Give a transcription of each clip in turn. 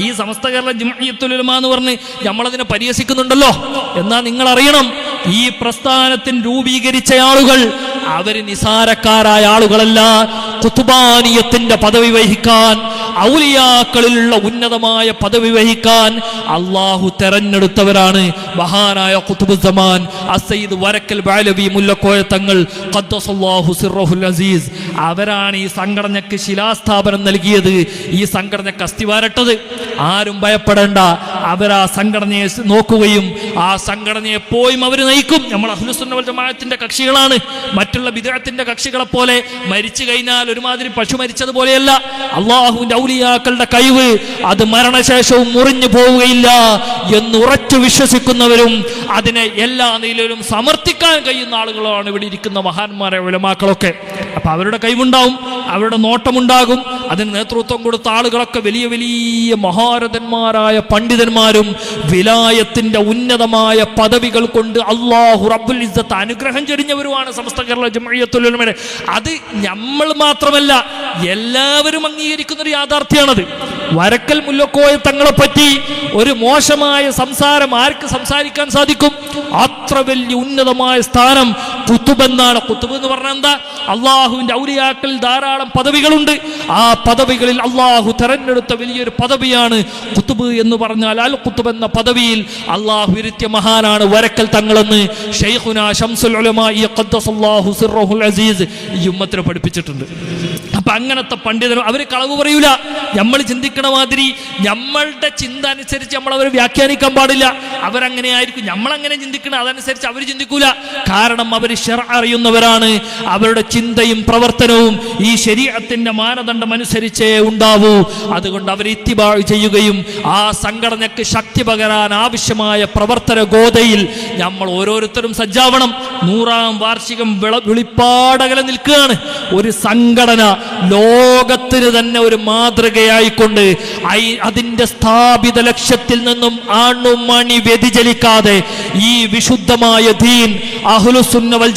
ഈ സമസ്ത കേരള ജമയത്തുലമ എന്ന് പറഞ്ഞ് നമ്മളതിനെ പരിഹസിക്കുന്നുണ്ടല്ലോ. എന്നാ നിങ്ങൾ അറിയണം ഈ പ്രസ്ഥാനത്തിന് രൂപീകരിച്ച ആളുകൾ അവർ നിസാരക്കാരായ ആളുകളല്ല. കുത്തുബാനിയത്തിന്റെ പദവി വഹിക്കാൻ ഔലിയാക്കളിലുള്ള ഉന്നതമായ പദവി വഹിക്കാൻ അള്ളാഹു തെരഞ്ഞെടുത്തവരാണ്. മഹാനായ കുത്തുബുസമാൻ അസൈദ് വരക്കൽ ബാലബി മുല്ലക്കോയ തങ്ങൾ അസീസ്. അവരാണ് ഈ സംഘടനയ്ക്ക് ശിലാസ്ഥാപനം നൽകിയത്. ഈ സംഘടനയ്ക്ക് അസ്ഥിവാരട്ടത് ആരും ഭയപ്പെടേണ്ട. അവരാ സംഘടനയെ നോക്കുകയും ആ സംഘടനയെ പോയും അവർ നയിക്കും. നമ്മൾ അഹ്ലുസുന്നവൽ ജമാഅത്തിന്റെ കക്ഷികളാണ്. മറ്റുള്ള വിദേഹത്തിന്റെ കക്ഷികളെ പോലെ മരിച്ചു കഴിഞ്ഞാൽ ഒരുമാതിരി പശു മരിച്ചതുപോലെയല്ല. അള്ളാഹുവിന്റെ ഔലിയാക്കളുടെ കഴിവ് അത് മരണശേഷവും മുറിഞ്ഞു പോവുകയില്ല എന്ന് ഉറച്ചു വിശ്വസിക്കുന്നവരും അതിനെ എല്ലാ നിലയിലും സമർത്ഥിക്കാൻ കഴിയുന്ന ആളുകളാണ് ഇവിടെ ഇരിക്കുന്ന മഹാന്മാരെ ഉലമാക്കളൊക്കെ. അപ്പൊ അവരുടെ കഴിവുണ്ടാവും അവരുടെ നോട്ടമുണ്ടാകും അതിന് നേതൃത്വം കൊടുത്ത ആളുകളൊക്കെ വലിയ വലിയ മഹാരഥന്മാരായ പണ്ഡിതന്മാരും വിലായത്തിന്റെ ഉന്നതമായ പദവികൾ കൊണ്ട് അള്ളാഹു റബ്ബുൽ ഇസ്സത്ത് അനുഗ്രഹം ചൊരിഞ്ഞവരുമാണ് സമസ്ത കേരള ജമയത്തുലമയുടെ അത് നമ്മൾ മാത്രമല്ല എല്ലാവരും അംഗീകരിക്കുന്ന ഒരു യാഥാർത്ഥ്യമാണത് വരക്കൽ മുല്ലക്കോയ തങ്ങളെ പറ്റി ഒരു മോശമായ സംസാരം ആർക്ക് സംസാരിക്കാൻ സാധിക്കും? അത്ര വലിയ ഉന്നതമായ സ്ഥാനം കുത്തുബ് എന്നാണ് കുത്തുബ് എന്ന് പറഞ്ഞാൽ എന്താ? അള്ളാഹുവിന്റെ ഔലിയാക്കളിൽ ധാരാളം പദവികളുണ്ട്. ആ പദവികളിൽ അള്ളാഹു തെരഞ്ഞെടുത്ത വലിയൊരു പദവിയാണ് കുത്തുബ് എന്ന് പറഞ്ഞാൽ അൽ കുത്തുബ് എന്ന പദവിയിൽ അള്ളാഹു ഇരുത്തിയ മഹാനാണ് വരക്കൽ തങ്ങളെന്ന് ഷെയ്ഖുന ഷംസുൽ അസീസ് ഈ ഉമ്മത്തിനെ പഠിപ്പിച്ചിട്ടുണ്ട്. അങ്ങനത്തെ പണ്ഡിതർ അവർ കളവ് പറയൂല. നമ്മൾ ചിന്തിക്കണ മാതിരി നമ്മളുടെ ചിന്ത അനുസരിച്ച് നമ്മൾ അവരെ വ്യാഖ്യാനിക്കാൻ പാടില്ല. അവരങ്ങനെ ആയിരിക്കും. നമ്മൾ അങ്ങനെ ചിന്തിക്കണം അതനുസരിച്ച് അവർ ചിന്തിക്കൂല. കാരണം അവർ ഷെർ അറിയുന്നവരാണ്. അവരുടെ ചിന്തയും പ്രവർത്തനവും ഈ ശരീരത്തിന്റെ മാനദണ്ഡം അനുസരിച്ചേ ഉണ്ടാവൂ. അതുകൊണ്ട് അവർ ഇത്തിബാ ചെയ്യുകയും ആ സംഘടനയ്ക്ക് ശക്തി പകരാൻ ആവശ്യമായ പ്രവർത്തന ഗോതയിൽ നമ്മൾ ഓരോരുത്തരും സജ്ജാവണം. നൂറാം വാർഷികം വിള വിളിപ്പാടകലെ നിൽക്കുകയാണ്. ഒരു സംഘടന ലോകത്തിന് തന്നെ ഒരു മാതൃകയായിക്കൊണ്ട് അതിന്റെ സ്ഥാപിത ലക്ഷ്യത്തിൽ നിന്നും ആണുമണി വ്യതിചലിക്കാതെ ഈ വിശുദ്ധമായ ദീൻ അഹുലുസുന്നവൽ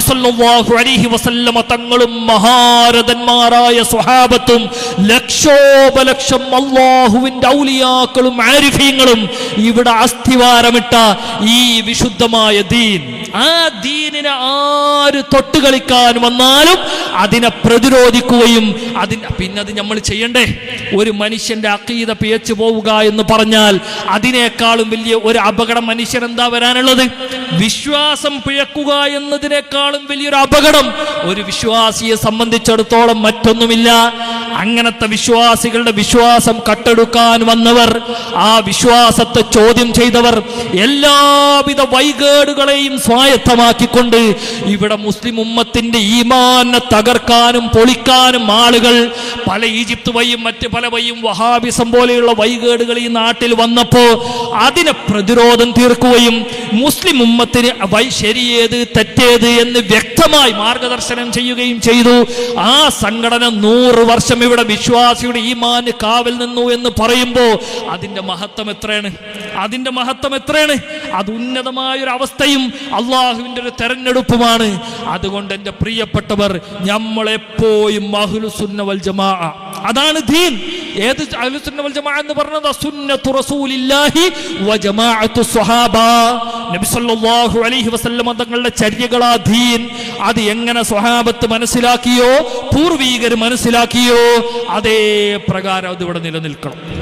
സല്ലല്ലാഹു അലൈഹി വസല്ലമ തങ്ങളും മഹാരഥന്മാരായ സ്വഹാബത്തും ലക്ഷോപലക്ഷം അള്ളാഹുവിന്റെ ഔലിയാക്കളും ആരിഫീങ്ങളും ഇവിടെ അസ്ഥിവാരമിട്ട ഈ വിശുദ്ധമായ ദീൻ. ആ ദീനിനെ ആര് തൊട്ടുകളിക്കാൻ വന്നാലും അതിനെ പ്രതിരോധിക്കുകയും അതിന് പിന്നെ അത് നമ്മൾ ചെയ്യണ്ടേ? ഒരു മനുഷ്യന്റെ അക്കീത പിയച്ചു പോവുക എന്ന് പറഞ്ഞാൽ അതിനേക്കാളും വലിയ ഒരു അപകടം മനുഷ്യൻ എന്താ വരാനുള്ളത്? വിശ്വാസം പിഴക്കുക എന്നതിനേക്കാളും വലിയൊരു അപകടം ഒരു വിശ്വാസിയെ സംബന്ധിച്ചിടത്തോളം മറ്റൊന്നുമില്ല. അങ്ങനത്തെ വിശ്വാസികളുടെ വിശ്വാസം കട്ടെടുക്കാൻ വന്നവർ ആ വിശ്വാസത്തെ ചോദ്യം ചെയ്തവർ എല്ലാവിധ വൈകേടുകളെയും സ്വായത്തമാക്കിക്കൊണ്ട് ഇവിടെ മുസ്ലിം ഉമ്മത്തിന്റെ ഈമാനെ തകർക്കാനും പൊളിക്കാനും ആളുകൾ പല ഈജിപ്ത് വഴിയും മറ്റ് വഴിയും വഹാബിസം പോലെയുള്ള വൈകേടുകൾ ഈ നാട്ടിൽ വന്നപ്പോൾ അതിനെ പ്രതിരോധം തീർക്കുകയും മുസ്ലിം ഉമ്മത്തിന് വൈ ശരിയേത് തെറ്റേത് എന്ന് വ്യക്തമായി മാർഗദർശനം ചെയ്യുകയും ചെയ്തു. ആ സംഘടന നൂറ് വർഷം ഇവിടെ വിശ്വാസിയുടെ ഈമാന് കാവൽ നിന്നു എന്ന് പറയുമ്പോൾ അതിന്റെ മഹത്വം എത്രയാണ്? അതിന്റെ മഹത്വം എത്രയാണ്? അത് ഉന്നതമായ ഒരു അവസ്ഥയും അള്ളാഹുവിന്റെ ഒരു തെരഞ്ഞെടുപ്പുമാണ്. അതുകൊണ്ട് എന്റെ പ്രിയപ്പെട്ടവർ നമ്മളെപ്പോഴും മഹുലുസുന്നവൽ ജമാ അതാണ് ദീൻ. ഏത് ജമാ എന്ന് പറഞ്ഞത്? സുന്നത്തു റസൂലില്ലാഹി വ ജമാഅത്തു സ്വഹാബ. നബി സല്ലല്ലാഹു അലൈഹി വസല്ലം തങ്ങളുടെ ചര്യകളാ ദീൻ. അത് എങ്ങനെ സ്വഹാബത്ത് മനസ്സിലാക്കിയോ? പൂർവീകർ മനസ്സിലാക്കിയോ? അതേ പ്രകാരം അത് ഇവിടെ നിലനിൽക്കണം.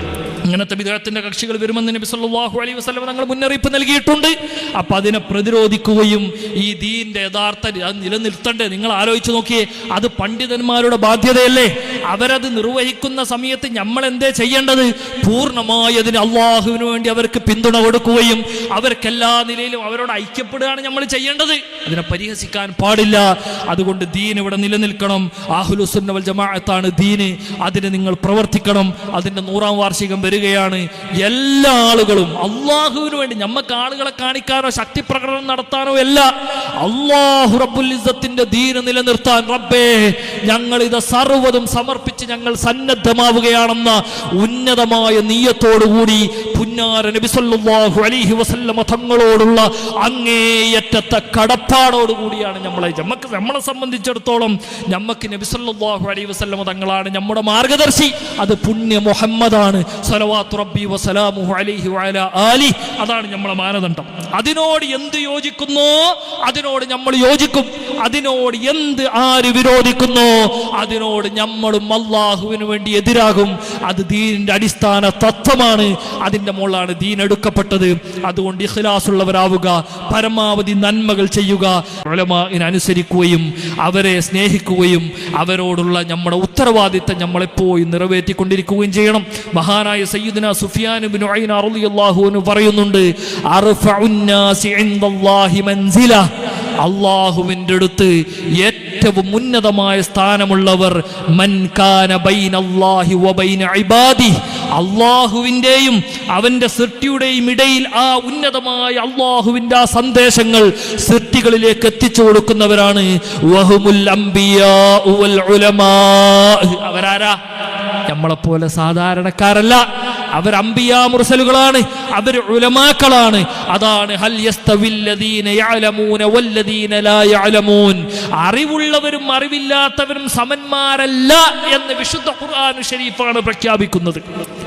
ഇങ്ങനത്തെ വിദേഹത്തിന്റെ കക്ഷികൾ വരുമെന്ന് നബി സല്ലല്ലാഹു അലൈഹി വസല്ലം തങ്ങൾ മുന്നറിയിപ്പ് നൽകിയിട്ടുണ്ട്. അപ്പൊ അതിനെ പ്രതിരോധിക്കുകയും ഈ ദീന്റെ യഥാർത്ഥ നിലനിർത്തണ്ടേ? നിങ്ങൾ ആലോചിച്ച് നോക്കിയേ അത് പണ്ഡിതന്മാരുടെ ബാധ്യതയല്ലേ? അവരത് നിർവഹിക്കുന്ന സമയത്ത് നമ്മൾ എന്തേ ചെയ്യേണ്ടത്? പൂർണമായി അതിന് അള്ളാഹുവിന് വേണ്ടി അവർക്ക് പിന്തുണ കൊടുക്കുകയും അവർക്ക് എല്ലാ നിലയിലും അവരോട് ഐക്യപ്പെടുകയാണ് നമ്മൾ ചെയ്യേണ്ടത്. അതിനെ പരിഹസിക്കാൻ പാടില്ല. അതുകൊണ്ട് ദീൻ ഇവിടെ നിലനിൽക്കണം. ആഹുലുസുന്നവൽ ജമാഅത്താണ് ദീന്. അതിന് നിങ്ങൾ പ്രവർത്തിക്കണം. അതിന്റെ നൂറാം വാർഷികം വരികയാണ് എല്ലാ ആളുകളും അള്ളാഹുവിന് വേണ്ടി നമ്മക്ക് ആളുകളെ കാണിക്കാനോ ശക്തി പ്രകടനം നടത്താനോ അല്ല. അള്ളാഹു റബ്ബുൽ ധീര നിലനിർത്താൻ റബ്ബേ ഞങ്ങൾ ഇത് സർവതും സമർപ്പിച്ച് ഞങ്ങൾ സന്നദ്ധമാവുകയാണെന്ന ഉന്നതമായ നീയത്തോടുകൂടി പുന്നാര നബിസല്ലാഹു അലിഹി വസല്ലമ തങ്ങളോടുള്ള അങ്ങേയറ്റത്തെ കടപ്പാടോടുകൂടിയാണ് നമ്മളെ നമുക്ക് നമ്മളെ സംബന്ധിച്ചിടത്തോളം നമ്മക്ക് നബിസല്ലാഹു അലൈഹി വസല്ലമ തങ്ങളാണ് നമ്മുടെ മാർഗദർശി. അത് പുണ്യ മുഹമ്മദാണ്. സലവാത്തു റബ്ബി വസലാമുഹു അലൈഹി വഅല ആലി. അതാണ് നമ്മളെ മാനദണ്ഡം. അതിനോട് എന്ത് യോജിക്കുന്നോ അതിനോട് നമ്മൾ യോജിക്കും. അതിനോട് എന്ത് ആര് വിരോധിക്കുന്നു? അതിനോട് നമ്മളും അള്ളാഹുവിന് വേണ്ടി എതിരാകും. അത് ദീനിന്റെ അടിസ്ഥാന തത്വമാണ്. അതിന്റെ മുകളിലാണ് ദീൻ എടുക്കപ്പെട്ടത്. അതുകൊണ്ട് ഇഖ്ലാസ് ഉള്ളവരാവുക പരമാവധി നന്മകൾ ചെയ്യുക അനുസരിക്കുകയും അവരെ സ്നേഹിക്കുകയും അവരോടുള്ള നമ്മുടെ ഉത്തരവാദിത്തം നമ്മളെപ്പോഴും നിറവേറ്റിക്കൊണ്ടിരിക്കുകയും ചെയ്യണം. മഹാനായ സയ്യിദിന സുഫിയാനുബിൻ പറയുന്നുണ്ട് മൻസില. അള്ളാഹുവിന്റെ അടുത്ത് ഏറ്റവും ഉന്നതമായ സ്ഥാനമുള്ളവർ മൻകാന ഇബാദി. അള്ളാഹുവിന്റെയും അവന്റെ സൃഷ്ടിയുടെയും ഇടയിൽ ആ ഉന്നതമായ അള്ളാഹുവിന്റെ ആ സന്ദേശങ്ങൾ സൃഷ്ടികളിലേക്ക് എത്തിച്ചു കൊടുക്കുന്നവരാണ് വഹുമുൽ അവരാരാ? നമ്മളെപ്പോലെ സാധാരണക്കാരല്ല. അവർ അമ്പിയാ മുർസലുകളാണ് അവർ ഉലമാക്കളാണ്. അതാണ് ഹൽ യഅലമൂന വല്ലദീന ലാ യഅലമൂൻ. അറിവുള്ളവരും അറിവില്ലാത്തവരും സമന്മാരല്ല എന്ന് വിശുദ്ധ ഖുർആൻ ഷരീഫാണ് പ്രഖ്യാപിക്കുന്നത്.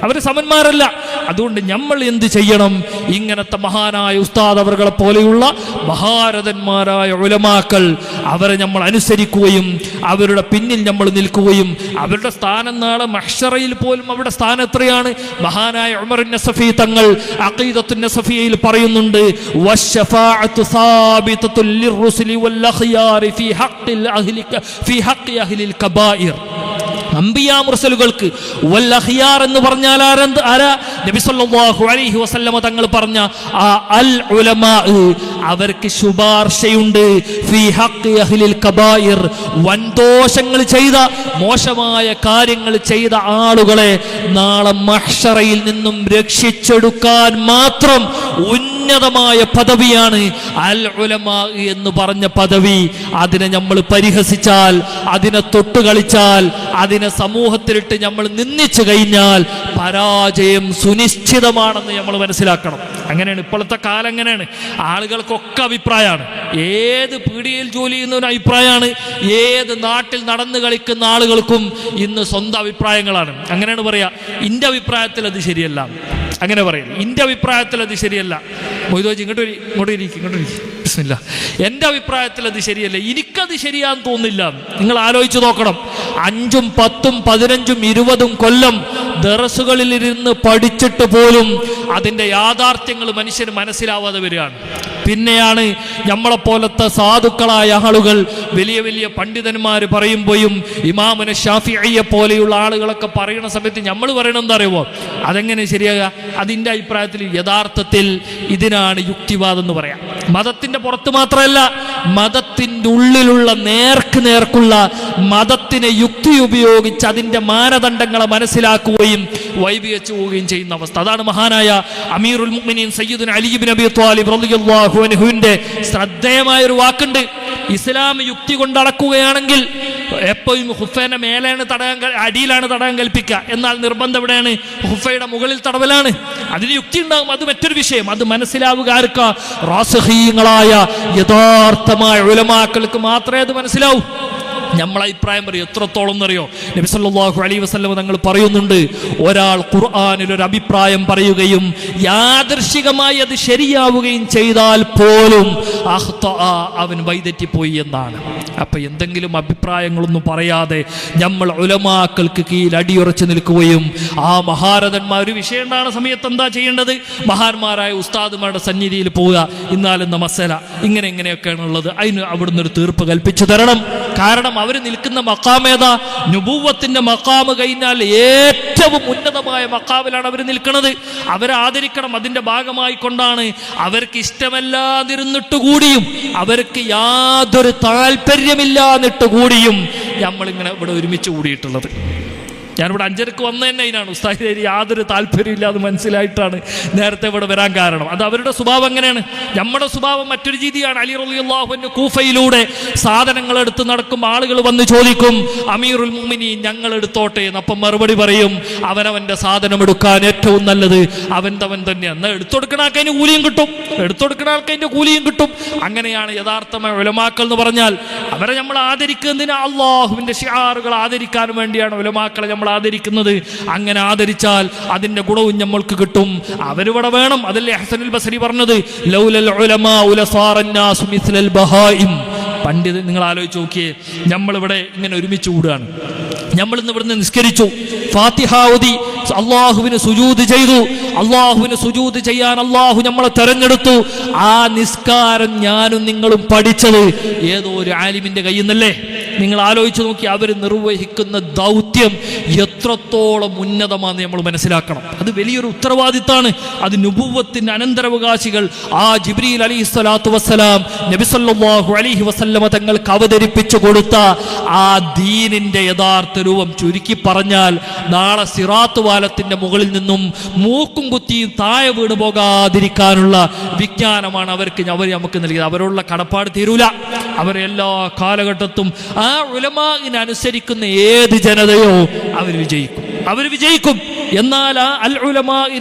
അവർ സമന്മാരല്ല. അതുകൊണ്ട് നമ്മൾ എന്ത് ചെയ്യണം? ഇങ്ങനത്തെ മഹാനായ ഉസ്താദ് അവർകളെ പോലെയുള്ള മഹാരഥന്മാരായ ഉലമാക്കൾ അവരെ നമ്മൾ അനുസരിക്കുകയും അവരുടെ പിന്നിൽ നമ്മൾ നിൽക്കുകയും അവരുടെ സ്ഥാനം നാളെ മഹ്ഷറയിൽ പോലും അവരുടെ സ്ഥാനം എത്രയാണ്? മഹാനായ ഉമർ നസഫി തങ്ങൾ അഖീദത്തു നസഫിയയിൽ പറയുന്നുണ്ട് വശഫാഅത്തു സാബിതത്തുൽ ലിർറുസുലി വൽ അഖ്യാരി ഫീ ഹഖ്ഖിൽ അഹ്ലി ഫീ ഹഖ്ഖി അഹ്ലിൽ കബായിർ. അംബിയാ മുർസലുകൾക്ക് വൽ എന്ന് പറഞ്ഞാൽ ആരെന്ത്? ആരാ? നബി സല്ലല്ലാഹു അലൈഹി വസല്ലമ തങ്ങൾ പറഞ്ഞ ആ അൽ ഉലമാ അവർക്ക് ശുപാർശയുണ്ട്. ഫി ഹഖ് അഹ്ലിൽ കബായിർ. വൻദോഷങ്ങൾ ചെയ്ത മോശമായ കാര്യങ്ങൾ ചെയ്ത ആളുകളെ നാളെ മഹ്ഷറയിൽ നിന്നും രക്ഷിച്ചെടുക്കാൻ മാത്രം ഉന്നതമായ പദവിയാണ് അൽ ഉലമാ എന്ന് പറഞ്ഞ പദവി. അതിനെ നമ്മൾ പരിഹസിച്ചാൽ അതിനെ തൊട്ടുകളിച്ചാൽ അതിനെ സമൂഹത്തിലിട്ട് നമ്മൾ നിന്ദിച്ചു കഴിഞ്ഞാൽ പരാജയം സുനിശ്ചിതമാണെന്ന് നമ്മൾ മനസ്സിലാക്കണം. അങ്ങനെയാണ്. ഇപ്പോഴത്തെ കാലം അങ്ങനെയാണ്. ആളുകൾക്കൊക്കെ അഭിപ്രായമാണ്. ഏത് പീടികയിൽ ജോലി ചെയ്യുന്നവന് അഭിപ്രായമാണ്. ഏത് നാട്ടിൽ നടന്നു കളിക്കുന്ന ആളുകൾക്കും ഇന്ന് സ്വന്തം അഭിപ്രായങ്ങളാണ്. അങ്ങനെയാണ് പറയാ. ഇന്റെ അഭിപ്രായത്തിൽ അത് ശരിയല്ല. അങ്ങനെ പറയുന്നു എന്റെ അഭിപ്രായത്തിൽ അത് ശരിയല്ല. മൊയ്തോജി ഇങ്ങോട്ട് വരി, ഇങ്ങോട്ട് ഇരിക്കും ഇങ്ങോട്ട് ഇരിക്കും ബിസ്മില്ല. എന്റെ അഭിപ്രായത്തിൽ അത് ശരിയല്ല. എനിക്കത് ശരിയാന്ന് തോന്നുന്നില്ല. നിങ്ങൾ ആലോചിച്ച് നോക്കണം. അഞ്ചും പത്തും പതിനഞ്ചും ഇരുപതും കൊല്ലം ദറസുകളിലിരുന്ന് പഠിച്ചിട്ട് പോലും അതിന്റെ യാഥാർത്ഥ്യങ്ങൾ മനുഷ്യന് മനസ്സിലാവാതെ വരികയാണ്. പിന്നെയാണ് നമ്മളെപ്പോലത്തെ സാധുക്കളായ ആളുകൾ വലിയ വലിയ പണ്ഡിതന്മാർ പറയുമ്പോഴും ഇമാമുന ഷാഫിയെ പോലെയുള്ള ആളുകളൊക്കെ പറയുന്ന സമയത്ത് നമ്മൾ പറയണമെന്ന് അറിയുമോ അതെങ്ങനെ ശരിയാകുക അതിന്റെ അഭിപ്രായത്തിൽ യഥാർത്ഥത്തിൽ ഇതിനാണ് യുക്തിവാദം എന്ന് പറയാം? മതത്തിന്റെ പുറത്ത് മാത്രമല്ല മതത്തിന്റെ ഉള്ളിലുള്ള നേർക്ക് നേർക്കുള്ള മതത്തിനെ യുക്തി ഉപയോഗിച്ച് അതിന്റെ മാനദണ്ഡങ്ങളെ മനസ്സിലാക്കുകയും വൈവിയച്ചു പോവുകയും ചെയ്യുന്ന അവസ്ഥ. അതാണ് മഹാനായ അമീറുൽ മുഅ്മിനീൻ സയ്യിദുന അലി ഇബ്നു അബി ത്വാലിബ് റളിയല്ലാഹു അൻഹുവിന്റെ ശ്രദ്ധേയമായ ഒരു വാക്കുണ്ട്. ഇസ്ലാം യുക്തി കൊണ്ട് അളക്കുകയാണെങ്കിൽ എപ്പോഴും ഹുഫേനെ മേലെയാണ് തടയാൻ അടിയിലാണ് തടയാൻ കൽപ്പിക്കുക. എന്നാൽ നിർബന്ധം എവിടെയാണ്? ഹുഫയുടെ മുകളിൽ തടവലാണ്. അതിന് യുക്തി ഉണ്ടാകും അത് മറ്റൊരു വിഷയം. അത് മനസ്സിലാവുക ആർക്കാ? റാസഹീങ്ങളായ യഥാർത്ഥമായ ഉലമാക്കൾക്ക് മാത്രമേ അത് മനസ്സിലാവൂ. നമ്മളെ അഭിപ്രായം പറയും. എത്രത്തോളം എന്നറിയോ? നബി അലൈ വസ്ലം തങ്ങൾ പറയുന്നുണ്ട് ഒരാൾ ഖുർആാനിൽ ഒരു അഭിപ്രായം പറയുകയും യാദർശികമായി അത് ശരിയാവുകയും ചെയ്താൽ പോലും അവൻ വൈതെറ്റിപ്പോയി എന്നാണ്. അപ്പൊ എന്തെങ്കിലും അഭിപ്രായങ്ങളൊന്നും പറയാതെ നമ്മൾ ഉലമാക്കൾക്ക് കീഴിൽ അടിയുറച്ചു നിൽക്കുകയും ആ മഹാരഥന്മാർ ഒരു വിഷയം ഉണ്ടാകുന്ന സമയത്ത് എന്താ ചെയ്യേണ്ടത്? മഹാന്മാരായ ഉസ്താദുമാരുടെ സന്നിധിയിൽ പോവുക. ഇന്നാലെന്ന മസല? ഇങ്ങനെ ഇങ്ങനെയൊക്കെയാണ് ഉള്ളത്. അതിന് അവിടുന്ന് ഒരു തീർപ്പ് കൽപ്പിച്ചു തരണം. കാരണം അവർ നിൽക്കുന്ന മക്കാമേതാ നുപൂവത്തിന്റെ മക്കാമ് കഴിഞ്ഞാൽ ഏറ്റവും ഉന്നതമായ മക്കാമിലാണ് അവർ നിൽക്കുന്നത്. അവരെ ആദരിക്കണം. അതിന്റെ ഭാഗമായി കൊണ്ടാണ് അവർക്ക് ഇഷ്ടമല്ലാതിരുന്നിട്ട് കൂടിയും അവർക്ക് യാതൊരു താല്പര്യമില്ലാന്നിട്ട് കൂടിയും നമ്മളിങ്ങനെ ഇവിടെ ഒരുമിച്ച് കൂടിയിട്ടുള്ളത്. ഞാനിവിടെ അഞ്ചരക്ക് വന്ന തന്നെ അതിനാണ്. ഉസ്താദിന് യാതൊരു താല്പര്യം ഇല്ലാതെ മനസ്സിലായിട്ടാണ് നേരത്തെ ഇവിടെ വരാൻ കാരണം. അത് അവരുടെ സ്വഭാവം അങ്ങനെയാണ്. നമ്മുടെ സ്വഭാവം മറ്റൊരു രീതിയാണ്. അലി റളിയല്ലാഹുവിന്റെ കൂഫയിലൂടെ സാധനങ്ങൾ എടുത്ത് നടക്കും. ആളുകൾ വന്ന് ചോദിക്കും അമീറുൽ മുമിനി ഞങ്ങൾ എടുത്തോട്ടെ? എന്നപ്പം മറുപടി പറയും അവനവന്റെ സാധനം എടുക്കാൻ ഏറ്റവും നല്ലത് അവൻ തവൻ തന്നെ എന്നാൽ എടുത്തൊടുക്കണ ആൾക്കതിന് കൂലിയും കിട്ടും. എടുത്തൊടുക്കണ ആൾക്കതിന്റെ കൂലിയും കിട്ടും. അങ്ങനെയാണ് യഥാർത്ഥമായ ഉലമാക്കൾ എന്ന് പറഞ്ഞാൽ അവരെ നമ്മൾ ആദരിക്കുന്നതിന് അള്ളാഹുവിന്റെ ഷിയാറുകൾ ആദരിക്കാൻ വേണ്ടിയാണ് ഉലമാക്കളെ നമ്മൾ ആദരിക്കുന്നത്. അങ്ങനെ ആദരിച്ചാൽ അതിന്റെ ഗുണവും നമ്മൾക്ക് കിട്ടും. അവരിവിടെ വേണം അതല്ലേ ഹസനുൽ ബസരി പറഞ്ഞത്. ലൗലൽ ഉലമാ മിസ്ലൽ ബഹായിം. പണ്ഡിത് നിങ്ങൾ ആലോചിച്ച് നോക്കിയേ നമ്മളിവിടെ ഇങ്ങനെ ഒരുമിച്ച് കൂടുകയാണ്. നമ്മൾ ഇന്ന് ഇവിടുന്ന് നിസ്കരിച്ചു. ഫാത്തിഹ ഓതി അള്ളാഹുവിന് സുജൂത് ചെയ്തു. അള്ളാഹുവിന് സുജൂത് ചെയ്യാൻ അള്ളാഹു നമ്മളെ തെരഞ്ഞെടുത്തു. ആ നിസ്കാരം ഞാനും നിങ്ങളും പഠിച്ചത്. ഏതോ ഒരു ആലിമിന്റെ കയ്യിൽ നിന്നല്ലേ? നിങ്ങൾ ആലോചിച്ച് നോക്കി അവർ നിർവഹിക്കുന്ന ദൗത്യം എത്രത്തോളം ഉന്നതമാണെന്ന് നമ്മൾ മനസ്സിലാക്കണം. അത് വലിയൊരു ഉത്തരവാദിത്താണ്. അത് നുപൂവത്തിന്റെ അനന്തരാവകാശികൾ. ആ ജിബ്രീൽ അലി സ്വലാത്തു വസ്സലാം നബിസല്ലാഹു അലിഹി വസല്ലമ തങ്ങൾക്ക് അവതരിപ്പിച്ചു കൊടുത്ത ആ ദീനിന്റെ യഥാർത്ഥ രൂപം ചുരുക്കി പറഞ്ഞാൽ നാളെ സിറാത്ത് വാലത്തിന്റെ മുകളിൽ നിന്നും മൂക്കും കുത്തിയും തായ വീട് പോകാതിരിക്കാനുള്ള വിജ്ഞാനമാണ് അവർക്ക് അവർ നമുക്ക് നൽകിയത്. അവരോടുള്ള കടപ്പാട് തീരൂല. അവരെ എല്ലാ കാലഘട്ടത്തും ആ ഉലമാവിനനുസരിക്കുന്ന ഏത് ജനതയോ അവർ വിജയിക്കും. അവർ വിജയിക്കും. എന്നാൽ ആ അൽ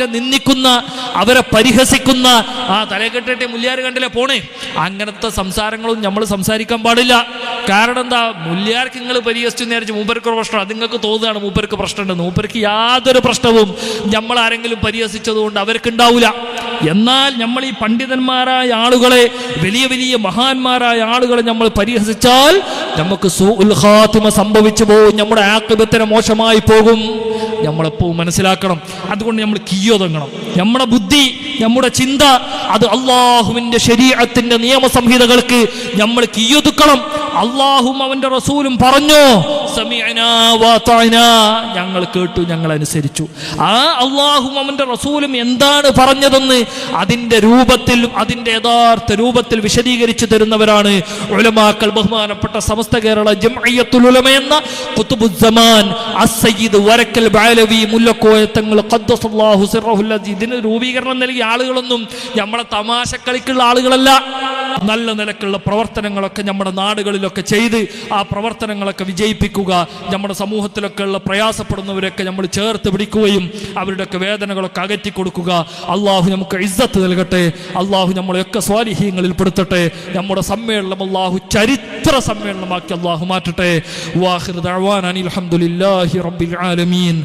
നിന്ദിക്കുന്ന അവരെ പരിഹസിക്കുന്ന ആ തലകെട്ടിട്ട് മുല്യാർ കണ്ടില്ലേ പോണേ? അങ്ങനത്തെ സംസാരങ്ങളും നമ്മൾ സംസാരിക്കാൻ പാടില്ല. കാരണം എന്താ? മുല്യാർക്ക് നിങ്ങൾ പരിഹസിച്ചു നേരിച്ച് മൂപ്പർക്ക് പ്രശ്നം അത് നിങ്ങൾക്ക് തോന്നുകയാണ് മൂപ്പർക്ക് പ്രശ്നമുണ്ട്. മൂപ്പർക്ക് യാതൊരു പ്രശ്നവും നമ്മൾ ആരെങ്കിലും പരിഹസിച്ചതുകൊണ്ട് അവർക്ക് ഉണ്ടാവില്ല എന്നാൽ നമ്മൾ ഈ പണ്ഡിതന്മാരായ ആളുകളെ വലിയ വലിയ മഹാന്മാരായ ആളുകളെ നമ്മൾ പരിഹസിച്ചാൽ നമുക്ക് സു ഉൽഹാത്തിമ സംഭവിച്ചു പോകും. നമ്മുടെ ആക്രിപത്തിന് മോശമായി പോകും. നമ്മളെപ്പോൾ മനസ്സിലാക്കണം. അതുകൊണ്ട് നമ്മൾ കീയോതങ്ങണം. നമ്മുടെ ബുദ്ധി നമ്മുടെ ചിന്ത അത് അള്ളാഹുവിന്റെ ശരീരത്തിന്റെ നിയമസംഹിതകൾക്ക് നമ്മൾ കീയൊതുക്കണം. അള്ളാഹും അവന്റെ റസൂലും പറഞ്ഞു. ഞങ്ങൾ കേട്ടു ഞങ്ങൾ അനുസരിച്ചു. ആ അള്ളാഹും അവന്റെ റസൂലും എന്താണ് പറഞ്ഞതെന്ന് അതിന്റെ രൂപത്തിൽ അതിന്റെ യഥാർത്ഥ രൂപത്തിൽ വിശദീകരിച്ചു തരുന്നവരാണ് ഉലമാക്കൾ. ബഹുമാനപ്പെട്ട സമസ്ത കേരള ജംഇയ്യത്തുൽ ഉലമ എന്ന അസ്സയ്യിദ് വരക്കൽ ബാലവി മുല്ലക്കോയത്തങ്ങൾ ഇതിന് രൂപീകരണം നൽകിയ ആളുകളൊന്നും നമ്മളെ തമാശ കളിക്കുള്ള ആളുകളല്ല. നല്ല നിലക്കുള്ള പ്രവർത്തനങ്ങളൊക്കെ നമ്മുടെ നാടുകളിലൊക്കെ ചെയ്ത് ആ പ്രവർത്തനങ്ങളൊക്കെ വിജയിപ്പിക്കുക നമ്മുടെ സമൂഹത്തിലൊക്കെ ഉള്ള പ്രയാസപ്പെടുന്നവരൊക്കെ നമ്മൾ ചേർത്ത് പിടിക്കുകയും അവരുടെയൊക്കെ വേദനകളൊക്കെ അകറ്റി കൊടുക്കുക. അള്ളാഹു നമുക്ക് ഇസ്സത്ത് നൽകട്ടെ. അള്ളാഹു നമ്മളെയൊക്കെ സ്വാലിഹീങ്ങളിൽ പെടുത്തട്ടെ. നമ്മുടെ സമ്മേളനം അള്ളാഹു ചരിത്ര സമ്മേളനമാക്കി അള്ളാഹു മാറ്റട്ടെ. വാഹിർ റബ്ബിൽ ആലമീൻ.